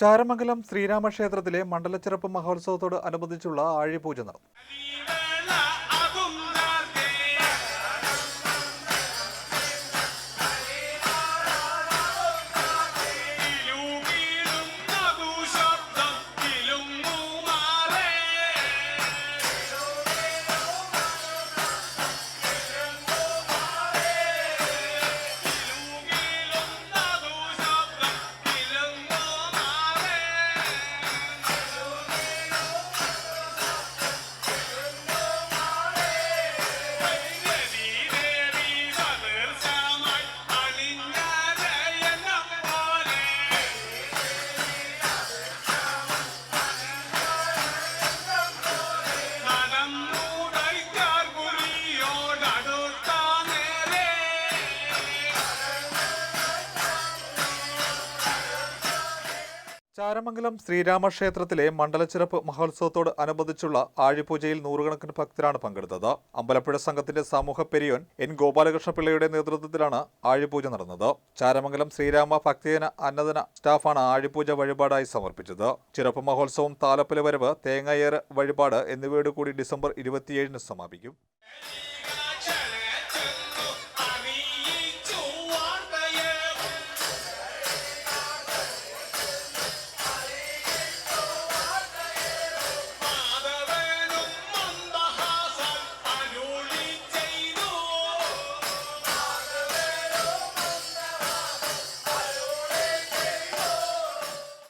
ചാരമംഗലം ശ്രീരാമക്ഷേത്രത്തിലെ മണ്ഡലച്ചിറപ്പ് മഹോത്സവത്തോട് അനുബന്ധിച്ചുള്ള ആഴിപൂജ നടന്നു. ചാരമംഗലം ശ്രീരാമക്ഷേത്രത്തിലെ മണ്ഡലച്ചിറപ്പ് മഹോത്സവത്തോട് അനുബന്ധിച്ചുള്ള ആഴിപൂജയിൽ നൂറുകണക്കിന് ഭക്തരാണ് പങ്കെടുത്തത്. അമ്പലപ്പുഴ സംഘത്തിന്റെ സമൂഹ പെരിയോൻ എൻ ഗോപാലകൃഷ്ണ പിള്ളയുടെ നേതൃത്വത്തിലാണ് ആഴിപൂജ നടന്നത്. ചാരമംഗലം ശ്രീരാമ ഭക്തജന അന്നദന സ്റ്റാഫാണ് ആഴിപൂജ വഴിപാടായി സമർപ്പിച്ചത്. ചിറപ്പ് മഹോത്സവം താലപ്പല വരവ് തേങ്ങയേറ് വഴിപാട് എന്നിവയോടുകൂടി ഡിസംബർ ഇരുപത്തിയേഴിന് സമാപിക്കും ീ.